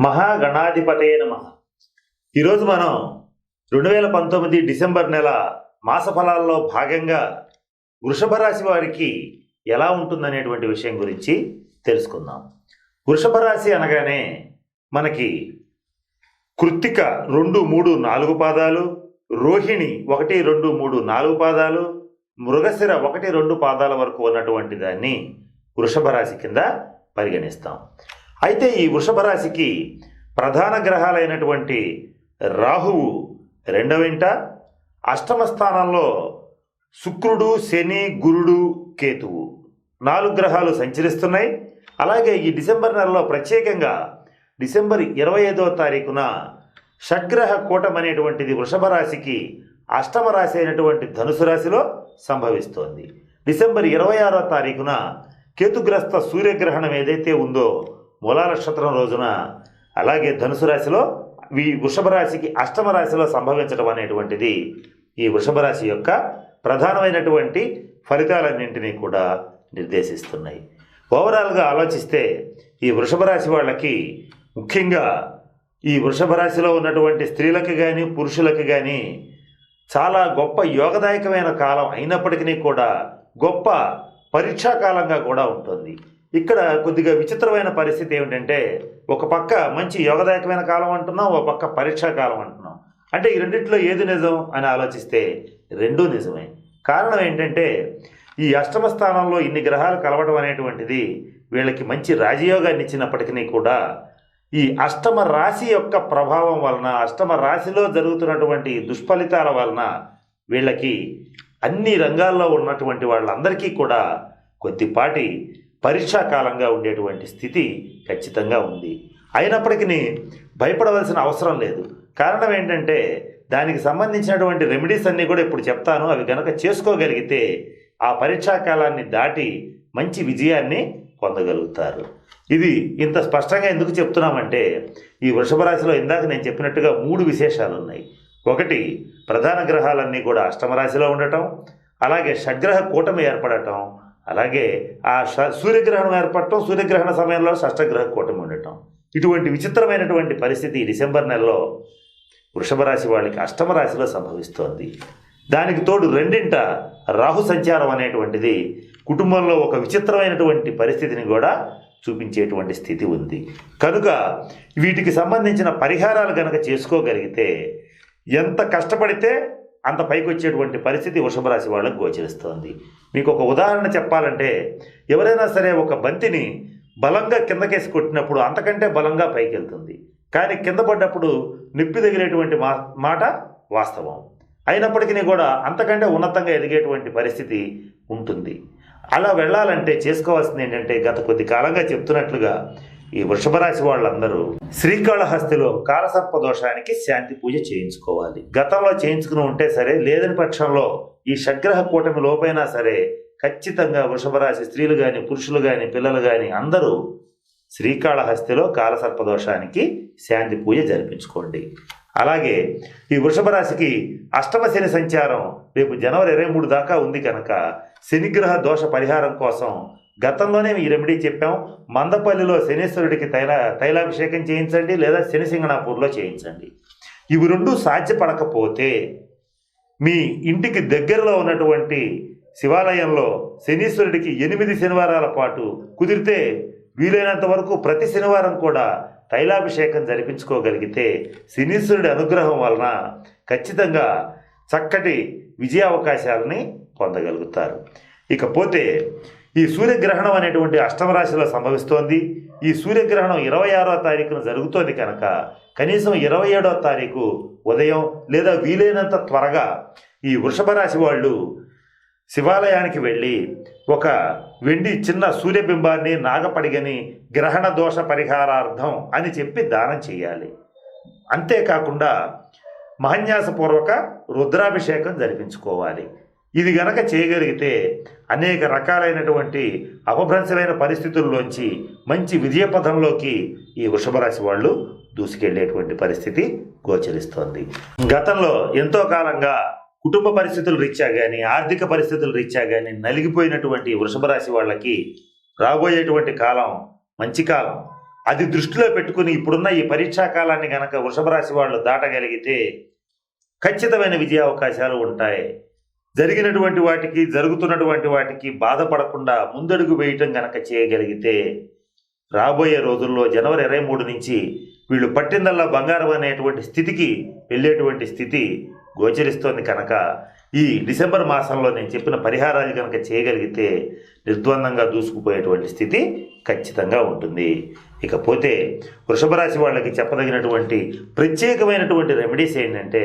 మహాగణాధిపతే నమ. ఈరోజు మనం రెండు వేల పంతొమ్మిది డిసెంబర్ నెల మాస ఫలాల్లో భాగంగా వృషభ రాశి వారికి ఎలా ఉంటుందనేటువంటి విషయం గురించి తెలుసుకుందాం. వృషభ రాశి అనగానే మనకి కృత్తిక రెండు మూడు నాలుగు పాదాలు రోహిణి ఒకటి రెండు మూడు నాలుగు పాదాలు మృగశిర ఒకటి రెండు పాదాల వరకు ఉన్నటువంటి దాన్ని వృషభ రాశి కింద పరిగణిస్తాం. అయితే ఈ వృషభ రాశికి ప్రధాన గ్రహాలైనటువంటి రాహువు రెండవ ఇంట అష్టమ స్థానంలో శుక్రుడు శని గురుడు కేతువు నాలుగు గ్రహాలు సంచరిస్తున్నాయి. అలాగే ఈ డిసెంబర్ నెలలో ప్రత్యేకంగా డిసెంబర్ ఇరవై ఐదవ తారీఖున షడ్గ్రహ కూటం అనేటువంటిది వృషభ రాశికి అష్టమ రాశి అయినటువంటి ధనుసు రాశిలో సంభవిస్తోంది. డిసెంబర్ ఇరవై ఆరో తారీఖున కేతుగ్రస్త సూర్యగ్రహణం ఏదైతే ఉందో మూలా నక్షత్రం రోజున అలాగే ధనుసు రాశిలో ఈ వృషభ రాశికి అష్టమ రాశిలో సంభవించడం అనేటువంటిది ఈ వృషభ రాశి యొక్క ప్రధానమైనటువంటి ఫలితాలన్నింటినీ కూడా నిర్దేశిస్తున్నాయి. ఓవరాల్గా ఆలోచిస్తే ఈ వృషభ రాశి వాళ్ళకి ముఖ్యంగా ఈ వృషభ రాశిలో ఉన్నటువంటి స్త్రీలకు కానీ పురుషులకు కానీ చాలా గొప్ప యోగదాయకమైన కాలం అయినప్పటికీ కూడా గొప్ప పరీక్షా కాలంగా కూడా ఉంటుంది. ఇక్కడ కొద్దిగా విచిత్రమైన పరిస్థితి ఏమిటంటే ఒక పక్క మంచి యోగదాయకమైన కాలం అంటున్నాం ఒక పక్క పరీక్షా కాలం అంటున్నాం. అంటే ఈ రెండిట్లో ఏది నిజం అని ఆలోచిస్తే రెండూ నిజమే. కారణం ఏంటంటే ఈ అష్టమ స్థానంలో ఇన్ని గ్రహాలు కలవడం అనేటువంటిది వీళ్ళకి మంచి రాజయోగాన్ని ఇచ్చినప్పటికీ కూడా ఈ అష్టమ రాశి యొక్క ప్రభావం వలన అష్టమ రాశిలో జరుగుతున్నటువంటి దుష్ఫలితాల వలన వీళ్ళకి అన్ని రంగాల్లో ఉన్నటువంటి వాళ్ళందరికీ కూడా కొద్దిపాటి పరీక్షాకాలంగా ఉండేటువంటి స్థితి ఖచ్చితంగా ఉంది. అయినప్పటికీ భయపడవలసిన అవసరం లేదు. కారణం ఏంటంటే దానికి సంబంధించినటువంటి రెమెడీస్ అన్నీ కూడా ఇప్పుడు చెప్తాను. అవి కనుక చేసుకోగలిగితే ఆ పరీక్షాకాలాన్ని దాటి మంచి విజయాన్ని పొందగలుగుతారు. ఇది ఇంత స్పష్టంగా ఎందుకు చెప్తున్నామంటే ఈ వృషభ రాశిలో ఇందాక నేను చెప్పినట్టుగా మూడు విశేషాలు ఉన్నాయి. ఒకటి ప్రధాన గ్రహాలన్నీ కూడా అష్టమ రాశిలో ఉండటం అలాగే షడ్గ్రహ కూటమి ఏర్పడటం అలాగే ఆ సూర్యగ్రహణం ఏర్పడటం సూర్యగ్రహణ సమయంలో షష్టగ్రహ కూటమి ఉండటం. ఇటువంటి విచిత్రమైనటువంటి పరిస్థితి డిసెంబర్ నెలలో వృషభ రాశి వాళ్ళకి అష్టమ రాశిలో సంభవిస్తోంది. దానికి తోడు రెండింట రాహు సంచారం అనేటువంటిది కుటుంబంలో ఒక విచిత్రమైనటువంటి పరిస్థితిని కూడా చూపించేటువంటి స్థితి ఉంది. కనుక వీటికి సంబంధించిన పరిహారాలు కనుక చేసుకోగలిగితే ఎంత కష్టపడితే అంత పైకి వచ్చేటువంటి పరిస్థితి వృషభరాశి వాళ్ళకు గోచరిస్తోంది. మీకు ఒక ఉదాహరణ చెప్పాలంటే ఎవరైనా సరే ఒక బంతిని బలంగా కిందకేసి కొట్టినప్పుడు అంతకంటే బలంగా పైకి వెళ్తుంది కానీ కింద పడ్డప్పుడు నిప్పి తగిలేటువంటి మా మాట వాస్తవం. అయినప్పటికీ కూడా అంతకంటే ఉన్నతంగా ఎదిగేటువంటి పరిస్థితి ఉంటుంది. అలా వెళ్ళాలంటే చేసుకోవాల్సింది ఏంటంటే గత కొద్ది కాలంగా చెప్తున్నట్లుగా ఈ వృషభ రాశి వాళ్ళందరూ శ్రీకాళహస్తిలో కాలసర్ప దోషానికి శాంతి పూజ చేయించుకోవాలి. గతంలో చేయించుకుని ఉంటే సరే లేదని పక్షంలో ఈ షగ్రహ కూటమి లోపైనా సరే ఖచ్చితంగా వృషభ రాశి స్త్రీలు కానీ పురుషులు కానీ పిల్లలు కానీ అందరూ శ్రీకాళహస్తిలో కాలసర్ప దోషానికి శాంతి పూజ జరిపించుకోండి. అలాగే ఈ వృషభ రాశికి అష్టమ శని సంచారం రేపు జనవరి ఇరవై మూడు దాకా ఉంది కనుక శనిగ్రహ దోష పరిహారం కోసం గతంలోనే ఈ రెమెడీ చెప్పాం. మందపల్లిలో శనీశ్వరుడికి తైల తైలాభిషేకం చేయించండి లేదా శనిసింగణాపూర్లో చేయించండి. ఇవి రెండు సాధ్యపడకపోతే మీ ఇంటికి దగ్గరలో ఉన్నటువంటి శివాలయంలో శనీశ్వరుడికి ఎనిమిది శనివారాల పాటు కుదిరితే వీలైనంత వరకు ప్రతి శనివారం కూడా తైలాభిషేకం జరిపించుకోగలిగితే శనీశ్వరుడి అనుగ్రహం వలన ఖచ్చితంగా చక్కటి విజయ అవకాశాలని పొందగలుగుతారు. ఇకపోతే ఈ సూర్యగ్రహణం అనేటువంటి అష్టమ రాశిలో సంభవిస్తోంది. ఈ సూర్యగ్రహణం ఇరవై ఆరో తారీఖున జరుగుతోంది కనుక కనీసం ఇరవై ఏడవ తారీఖు ఉదయం లేదా వీలైనంత త్వరగా ఈ వృషభ రాశి వాళ్ళు శివాలయానికి వెళ్ళి ఒక వెండి చిన్న సూర్యబింబాన్ని నాగపడిగని గ్రహణ దోష పరిహారార్థం అని చెప్పి దానం చేయాలి. అంతేకాకుండా మహన్యాసపూర్వక రుద్రాభిషేకం జరిపించుకోవాలి. ఇది గనక చేయగలిగితే అనేక రకాలైనటువంటి అపభ్రంశమైన పరిస్థితుల్లోంచి మంచి విజయపథంలోకి ఈ వృషభరాశి వాళ్ళు దూసుకెళ్ళేటువంటి పరిస్థితి గోచరిస్తోంది. గతంలో ఎంతో కాలంగా కుటుంబ పరిస్థితుల రీత్యా కానీ ఆర్థిక పరిస్థితుల రీత్యా కానీ నలిగిపోయినటువంటి వృషభ రాశి వాళ్ళకి రాబోయేటువంటి కాలం మంచి కాలం అది దృష్టిలో పెట్టుకుని ఇప్పుడున్న ఈ పరీక్షా కాలాన్ని గనక వృషభ రాశి వాళ్ళు దాటగలిగితే ఖచ్చితమైన విజయ అవకాశాలు ఉంటాయి. జరిగినటువంటి వాటికి జరుగుతున్నటువంటి వాటికి బాధపడకుండా ముందడుగు వేయటం గనక చేయగలిగితే రాబోయే రోజుల్లో జనవరి ఇరవై మూడు నుంచి వీళ్ళు పట్టిందల్లా బంగారం అనేటువంటి స్థితికి వెళ్ళేటువంటి స్థితి గోచరిస్తోంది కనుక ఈ డిసెంబర్ మాసంలో నేను చెప్పిన పరిహారాలు కనుక చేయగలిగితే నిర్ద్వందంగా దూసుకుపోయేటువంటి స్థితి ఖచ్చితంగా ఉంటుంది. ఇకపోతే వృషభ రాశి వాళ్ళకి చెప్పదగినటువంటి ప్రత్యేకమైనటువంటి రెమెడీస్ ఏంటంటే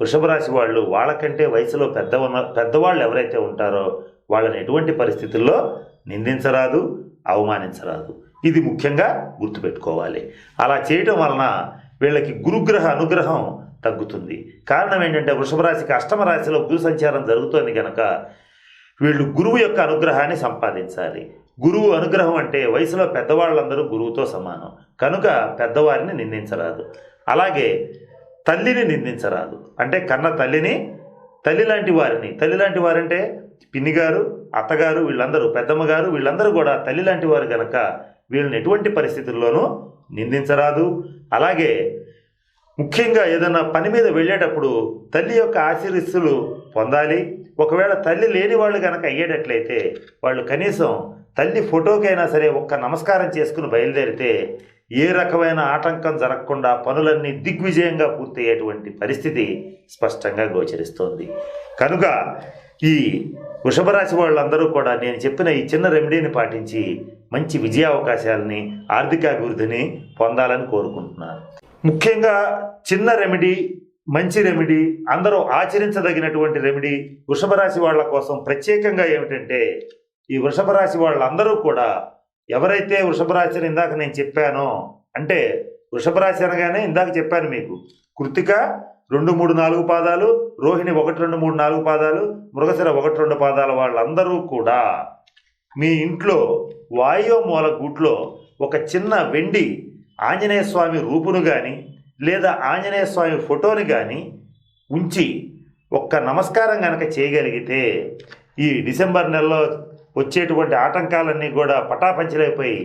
వృషభ రాశి వాళ్ళు వాళ్ళకంటే వయసులో పెద్ద ఉన్న పెద్దవాళ్ళు ఎవరైతే ఉంటారో వాళ్ళని ఎటువంటి పరిస్థితుల్లో నిందించరాదు అవమానించరాదు. ఇది ముఖ్యంగా గుర్తుపెట్టుకోవాలి. అలా చేయటం వలన వీళ్ళకి గురుగ్రహ అనుగ్రహం తగ్గుతుంది. కారణం ఏంటంటే వృషభ రాశికి అష్టమ రాశిలో గురు సంచారం జరుగుతోంది కనుక వీళ్ళు గురువు యొక్క అనుగ్రహాన్ని సంపాదించాలి. గురువు అనుగ్రహం అంటే వయసులో పెద్దవాళ్ళందరూ గురువుతో సమానం. కనుక పెద్దవారిని నిందించరాదు. అలాగే తల్లిని నిందించరాదు. అంటే కన్న తల్లిని తల్లి లాంటి వారిని. తల్లి లాంటి వారంటే పిన్ని గారు అత్తగారు వీళ్ళందరూ పెద్దమ్మ గారు వీళ్ళందరూ కూడా తల్లి లాంటి వారు కనుక వీళ్ళని ఎటువంటి పరిస్థితుల్లోనూ నిందించరాదు. అలాగే ముఖ్యంగా ఏదైనా పని మీద వెళ్ళేటప్పుడు తల్లి యొక్క ఆశీర్వస్సులు పొందాలి. ఒకవేళ తల్లి లేని వాళ్ళు కనుక అయ్యేటట్లయితే వాళ్ళు కనీసం తల్లి ఫోటోకైనా సరే ఒక్క నమస్కారం చేసుకుని బయలుదేరితే ఏ రకమైన ఆటంకం జరగకుండా పనులన్నీ దిగ్విజయంగా పూర్తయ్యేటువంటి పరిస్థితి స్పష్టంగా గోచరిస్తోంది. కనుక ఈ వృషభరాశి వాళ్ళందరూ కూడా నేను చెప్పిన ఈ చిన్న రెమెడీని పాటించి మంచి విజయ అవకాశాలని ఆర్థికాభివృద్ధిని పొందాలని కోరుకుంటున్నాను. ముఖ్యంగా చిన్న రెమెడీ మంచి రెమెడీ అందరూ ఆచరించదగినటువంటి రెమెడీ వృషభ రాశి వాళ్ళ కోసం ప్రత్యేకంగా ఏమిటంటే ఈ వృషభ రాశి వాళ్ళందరూ కూడా ఎవరైతే వృషభ ఇందాక నేను చెప్పానో అంటే వృషభరాశి అనగానే ఇందాక చెప్పాను మీకు కృతిక రెండు మూడు నాలుగు పాదాలు రోహిణి ఒకటి రెండు మూడు నాలుగు పాదాలు మృగశిర ఒకటి రెండు పాదాల వాళ్ళందరూ కూడా మీ ఇంట్లో వాయుమూల గూట్లో ఒక చిన్న వెండి ఆంజనేయ స్వామి రూపును కానీ లేదా ఆంజనేయ స్వామి ఫోటోని కానీ ఉంచి ఒక్క నమస్కారం కనుక చేయగలిగితే ఈ డిసెంబర్ నెలలో వచ్చేటువంటి ఆటంకాలన్నీ కూడా పటాపంచలైపోయి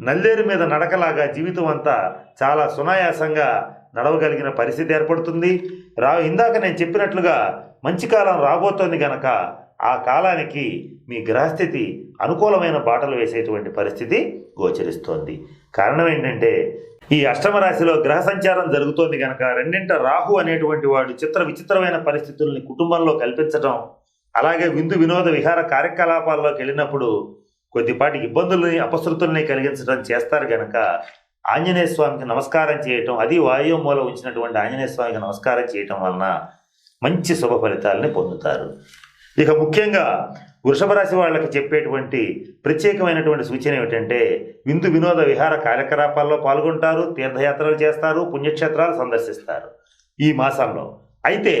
నల్లేరు మీద నడకలాగా జీవితం అంతా చాలా సునాయాసంగా నడవగలిగిన పరిస్థితి ఏర్పడుతుంది. రా ఇందాక నేను చెప్పినట్లుగా మంచి కాలం రాబోతోంది గనక ఆ కాలానికి మీ గ్రహస్థితి అనుకూలమైన బాటలు వేసేటువంటి పరిస్థితి గోచరిస్తోంది. కారణం ఏంటంటే ఈ అష్టమ రాశిలో గ్రహ సంచారం జరుగుతోంది కనుక రెండింట రాహు అనేటువంటి వాడు చిత్ర విచిత్రమైన పరిస్థితుల్ని కుటుంబంలో కల్పించడం అలాగే విందు వినోద విహార కార్యకలాపాల్లోకి వెళ్ళినప్పుడు కొద్దిపాటి ఇబ్బందుల్ని అపశృతుల్ని కలిగించడం చేస్తారు గనక ఆంజనేయ స్వామికి నమస్కారం చేయటం అది వాయు మూల ఉంచినటువంటి ఆంజనేయ స్వామికి నమస్కారం చేయటం వలన మంచి శుభ ఫలితాలని పొందుతారు. ఇక ముఖ్యంగా వృషభ రాశి వాళ్ళకి చెప్పేటువంటి ప్రత్యేకమైనటువంటి సూచన ఏమిటంటే విందు వినోద విహార కార్యకలాపాల్లో పాల్గొంటారు తీర్థయాత్రలు చేస్తారు పుణ్యక్షేత్రాలు సందర్శిస్తారు ఈ మాసంలో. అయితే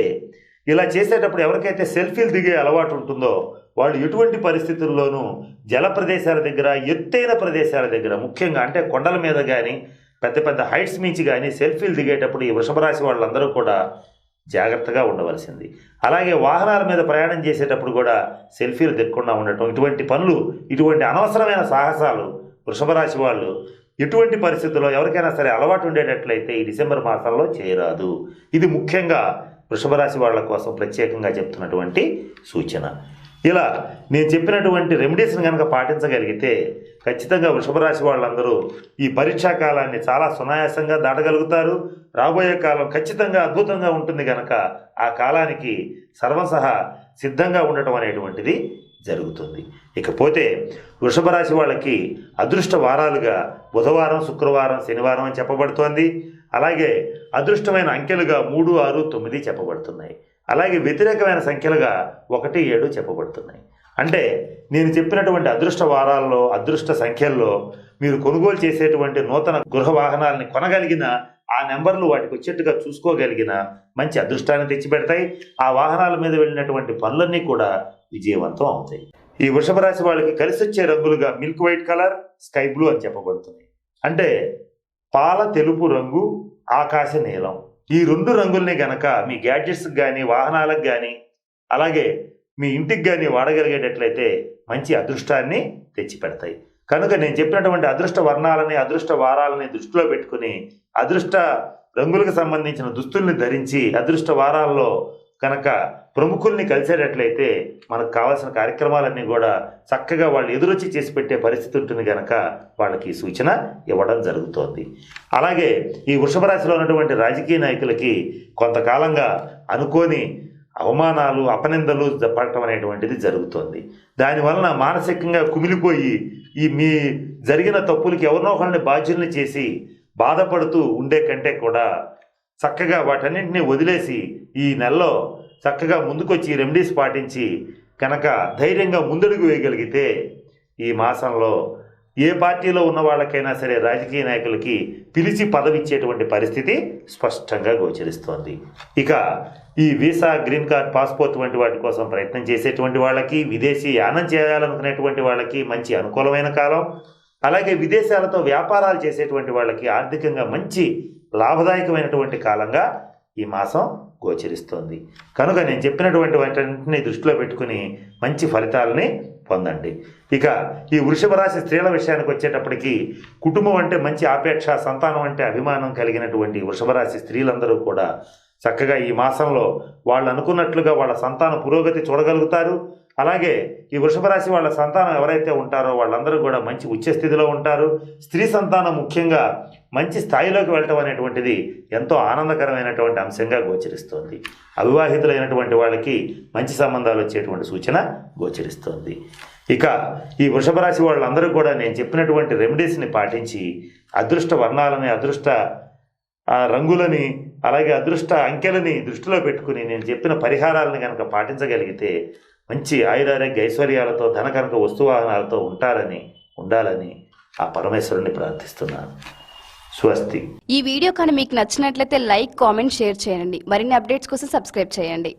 ఇలా చేసేటప్పుడు ఎవరికైతే సెల్ఫీలు దిగే అలవాటు ఉంటుందో వాళ్ళు ఎటువంటి పరిస్థితుల్లోనూ జల ప్రదేశాల దగ్గర ఎత్తైన ప్రదేశాల దగ్గర ముఖ్యంగా అంటే కొండల మీద కానీ పెద్ద పెద్ద హైట్స్ మించి కానీ సెల్ఫీలు దిగేటప్పుడు ఈ వృషభరాశి వాళ్ళందరూ కూడా జాగ్రత్తగా ఉండవలసింది. అలాగే వాహనాల మీద ప్రయాణం చేసేటప్పుడు కూడా సెల్ఫీలు దిక్కకుండా ఉండటం ఇటువంటి పనులు ఇటువంటి అనవసరమైన సాహసాలు వృషభరాశి వాళ్ళు ఎటువంటి పరిస్థితుల్లో ఎవరికైనా సరే అలవాటు ఉండేటట్లయితే ఈ డిసెంబర్ మాసంలో చేయరాదు. ఇది ముఖ్యంగా వృషభ రాశి వాళ్ళ కోసం ప్రత్యేకంగా చెప్తున్నటువంటి సూచన. ఇలా నేను చెప్పినటువంటి రెమెడీస్ని కనుక పాటించగలిగితే ఖచ్చితంగా వృషభ రాశి వాళ్ళందరూ ఈ పరీక్షా కాలాన్ని చాలా సునాయాసంగా దాటగలుగుతారు. రాబోయే కాలం ఖచ్చితంగా అద్భుతంగా ఉంటుంది కనుక ఆ కాలానికి సర్వసహా సిద్ధంగా ఉండటం అనేటువంటిది జరుగుతుంది. ఇకపోతే వృషభ రాశి వాళ్ళకి అదృష్ట వారాలుగా బుధవారం శుక్రవారం శనివారం అని చెప్పబడుతోంది. అలాగే అదృష్టమైన అంకెలుగా మూడు ఆరు తొమ్మిది చెప్పబడుతున్నాయి. అలాగే వ్యతిరేకమైన సంఖ్యలుగా ఒకటి ఏడు చెప్పబడుతున్నాయి. అంటే నేను చెప్పినటువంటి అదృష్ట వారాల్లో అదృష్ట సంఖ్యల్లో మీరు కొనుగోలు చేసేటువంటి నూతన గృహ వాహనాలని కొనగలిగిన ఆ నెంబర్లు వాటికి వచ్చేట్టుగా చూసుకోగలిగిన మంచి అదృష్టాన్ని తెచ్చిపెడతాయి. ఆ వాహనాల మీద వెళ్ళినటువంటి పనులన్నీ కూడా విజయవంతం అవుతాయి. ఈ వృషభ రాశి వాళ్ళకి కలిసి వచ్చే రంగులుగా milk white colour sky blue అని చెప్పబడుతున్నాయి. అంటే పాల తెలుపు రంగు ఆకాశ నీలం. ఈ రెండు రంగుల్ని గనక మీ గ్యాడ్జెట్స్కి కానీ వాహనాలకు కానీ అలాగే మీ ఇంటికి కానీ వాడగలిగేటట్లయితే మంచి అదృష్టాన్ని తెచ్చిపెడతాయి. కనుక నేను చెప్పినటువంటి అదృష్ట వర్ణాలని అదృష్ట వారాలని దృష్టిలో పెట్టుకుని అదృష్ట రంగులకు సంబంధించిన దుస్తుల్ని ధరించి అదృష్ట వారాల్లో కనుక ప్రముఖుల్ని కలిసేటట్లయితే మనకు కావాల్సిన కార్యక్రమాలన్నీ కూడా చక్కగా వాళ్ళు ఎదురొచ్చి చేసి పెట్టే పరిస్థితి ఉంటుంది కనుక వాళ్ళకి సూచన ఇవ్వడం జరుగుతోంది. అలాగే ఈ వృషభ రాశిలో ఉన్నటువంటి రాజకీయ నాయకులకి కొంతకాలంగా అనుకోని అవమానాలు అపనిందలు పడటం అనేటువంటిది జరుగుతోంది. దానివలన మానసికంగా కుమిలిపోయి ఈ మీ జరిగిన తప్పులకి ఎవరినో ఒకరిని బాధ్యుల్ని చేసి బాధపడుతూ ఉండే కంటే కూడా చక్కగా వాటన్నింటినీ వదిలేసి ఈ నెలలో చక్కగా ముందుకొచ్చి రెమెడీస్ పాటించి కనుక ధైర్యంగా ముందడుగు వేయగలిగితే ఈ మాసంలో ఏ పార్టీలో ఉన్న వాళ్ళకైనా సరే రాజకీయ నాయకులకి పిలిచి పదవి ఇచ్చేటువంటి పరిస్థితి స్పష్టంగా గోచరిస్తోంది. ఇక ఈ వీసా గ్రీన్ కార్డ్ పాస్పోర్ట్ వంటి వాటి కోసం ప్రయత్నం చేసేటువంటి వాళ్ళకి విదేశీ యానం చేయాలనుకునేటువంటి వాళ్ళకి మంచి అనుకూలమైన కాలం. అలాగే విదేశాలతో వ్యాపారాలు చేసేటువంటి వాళ్ళకి ఆర్థికంగా మంచి లాభదాయకమైనటువంటి కాలంగా ఈ మాసం గోచరిస్తోంది. కనుక నేను చెప్పినటువంటి వాటిని దృష్టిలో పెట్టుకుని మంచి ఫలితాలని పొందండి. ఇక ఈ వృషభ రాశి స్త్రీల విషయానికి వచ్చేటప్పటికి కుటుంబం అంటే మంచి ఆపేక్ష సంతానం అంటే అభిమానం కలిగినటువంటి వృషభ రాశి స్త్రీలందరూ కూడా చక్కగా ఈ మాసంలో వాళ్ళు అనుకున్నట్లుగా వాళ్ళ సంతాన పురోగతి చూడగలుగుతారు. అలాగే ఈ వృషభ రాశి వాళ్ళ సంతానం ఎవరైతే ఉంటారో వాళ్ళందరూ కూడా మంచి ఉచ్చ స్థితిలో ఉంటారు. స్త్రీ సంతానం ముఖ్యంగా మంచి స్థాయిలోకి వెళ్ళటం అనేటువంటిది ఎంతో ఆనందకరమైనటువంటి అంశంగా గోచరిస్తోంది. అవివాహితులైనటువంటి వాళ్ళకి మంచి సంబంధాలు వచ్చేటువంటి సూచన గోచరిస్తోంది. ఇక ఈ వృషభ రాశి వాళ్ళందరూ కూడా నేను చెప్పినటువంటి రెమెడీస్ని పాటించి అదృష్ట వర్ణాలని అదృష్ట రంగులని అలాగే అదృష్ట అంకెలని దృష్టిలో పెట్టుకుని నేను చెప్పిన పరిహారాలను కనుక పాటించగలిగితే మంచి ఆయురారోగ్య ఐశ్వర్యాలతో ధన కనుక వస్తువాహనాలతో ఉంటారని ఉండాలని ఆ పరమేశ్వరుని ప్రార్థిస్తున్నాను. స్వస్తి. ఈ వీడియో కానీ మీకు నచ్చినట్లయితే లైక్ కామెంట్ షేర్ చేయండి. మరిన్ని అప్డేట్స్ కోసం సబ్స్క్రైబ్ చేయండి.